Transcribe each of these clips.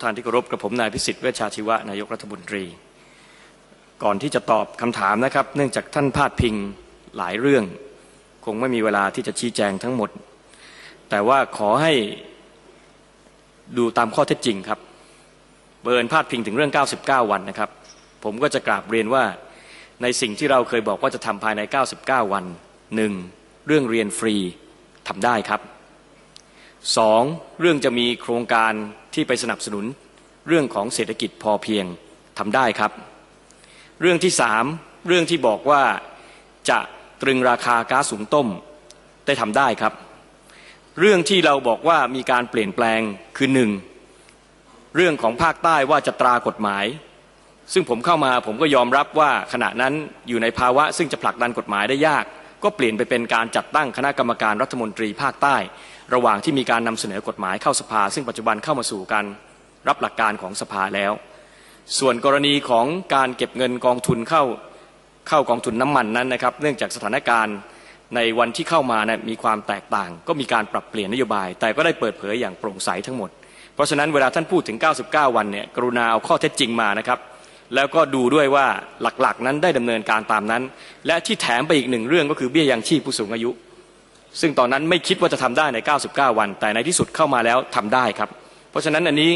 ท่านที่เคารพกระผมนายพิสิทธิ์เวชชาชีวะนายกรัฐมนตรี ก่อนที่จะตอบคำถามนะครับ เนื่องจากท่านพาดพิงหลายเรื่อง คงไม่มีเวลาที่จะชี้แจงทั้งหมด แต่ว่าขอให้ดูตามข้อเท็จจริงครับ เบิร์นพาดพิงถึงเรื่อง 99 วันนะครับ ผมก็จะกราบเรียนว่าในสิ่งที่เราเคยบอกว่าจะทำภายใน 99 วันหนึ่งเรื่องเรียนฟรีทำได้ครับ สองเรื่องจะมีโครงการที่ไปสนับสนุนเรื่องของเศรษฐกิจพอเพียงทำได้ครับ เรื่องที่สามเรื่องที่บอกว่าจะตรึงราคาก๊าซสูงต้มได้ทำได้ครับ เรื่องที่เราบอกว่ามีการเปลี่ยนแปลงคือหนึ่งเรื่องของภาคใต้ว่าจะตรากฎหมาย ซึ่งผมเข้ามาผมก็ยอมรับว่าขณะนั้นอยู่ในภาวะ ซึ่งจะผลักดันกฎหมายได้ยาก ก็เปลี่ยนไปเป็นการจัดตั้งคณะกรรมการรัฐมนตรีภาคใต้ ระหว่างที่มีการนำเสนอกฎหมายเข้าสภา ซึ่งปัจจุบันเข้ามาสู่การรับหลักการของสภาแล้ว ส่วนกรณีของการเก็บเงินกองทุนเข้าเข้ากองทุนน้ำมันนั้นนะครับ เนื่องจากสถานการณ์ในวันที่เข้ามานะมีความแตกต่าง ก็มีการปรับเปลี่ยนนโยบาย แต่ก็ได้เปิดเผยอย่างโปร่งใสทั้งหมด เพราะฉะนั้นเวลาท่านพูดถึง 99 วันเนี่ยกรุณาเอาข้อเท็จจริงมานะครับแล้วก็ดูด้วยว่าหลักๆ นั้นได้ดำเนินการตามนั้น และที่แถมไปอีกหนึ่งเรื่องก็คือเบี้ยยังชีพผู้สูงอายุ ซึ่งตอนนั้นไม่คิดว่าจะทำได้ใน 99 วัน แต่ในที่สุดเข้ามาแล้วทำได้ครับ เพราะฉะนั้นอันนี้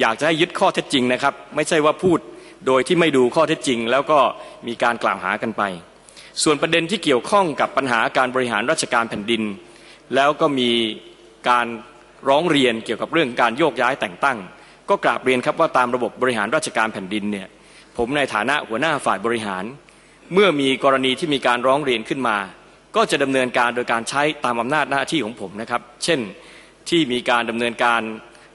อยากจะให้ยึดข้อเท็จจริงนะครับ ไม่ใช่ว่าพูดโดยที่ไม่ดูข้อเท็จจริง แล้วก็มีการกล่าวหากันไป ส่วนประเด็นที่เกี่ยวข้องกับปัญหาการบริหารราชการแผ่นดิน แล้วก็มีการร้องเรียนเกี่ยวกับเรื่องการโยกย้ายแต่งตั้ง ก็กราบเรียนครับว่าตามระบบบริหารราชการแผ่นดินเนี่ยผมในฐานะหัวหน้าฝ่ายบริหาร เมื่อมีกรณีที่มีการร้องเรียนขึ้นมา ก็จะดำเนินการโดยการใช้ตามอำนาจหน้าที่ของผมนะครับ เช่นที่มีการดำเนินการ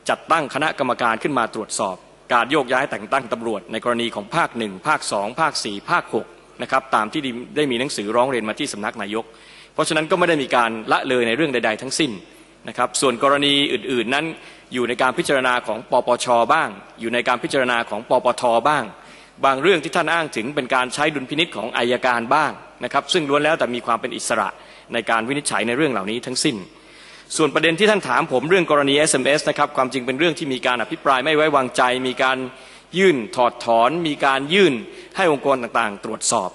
จัดตั้งคณะกรรมการขึ้นมาตรวจสอบ การโยกย้ายแต่งตั้งตำรวจ ในกรณีของภาคหนึ่งภาคสองภาคสี่ภาคหกนะครับตามที่ได้มีหนังสือร้องเรียนมาที่สำนักนายก เพราะฉะนั้นก็ไม่ได้มีการละเลยในเรื่องใด ๆ ทั้งสิ้นนะครับส่วนกรณีอื่น ๆนั้นอยู่ในการพิจารณาของปปชบ้าง อยู่ในการพิจารณาของปปทบ้าง บางเรื่องที่ท่านอ้างถึงเป็นการใช้ดุลพินิษของอายการบ้างนะครับ ซึ่งล้วนแล้วแต่มีความเป็นอิสระในการวินิจฉัยในเรื่องเหล่านี้ทั้งสิ้น ส่วนประเด็นที่ท่านถามผมเรื่องกรณี SMS นะครับความจริงเป็นเรื่องที่มีการอภิปรายไม่ไว้วางใจ มีการยื่นถอดถอน มีการยื่นให้องค์กรต่างๆ ตรวจสอบ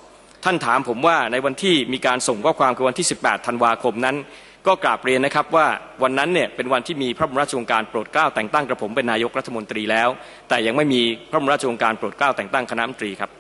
ท่านถามผมว่าในวันที่มีการส่งข้อความคือวันที่ 18 ธันวาคมนั้น ก็กราบเรียนนะครับว่าวันนั้นเนี่ยเป็นวันที่มีพระบรมราชโองการโปรดเกล้าแต่งตั้งกระผมเป็นนายกรัฐมนตรีแล้ว แต่ยังไม่มีพระบรมราชโองการโปรดเกล้าแต่งตั้งคณะมนตรีครับ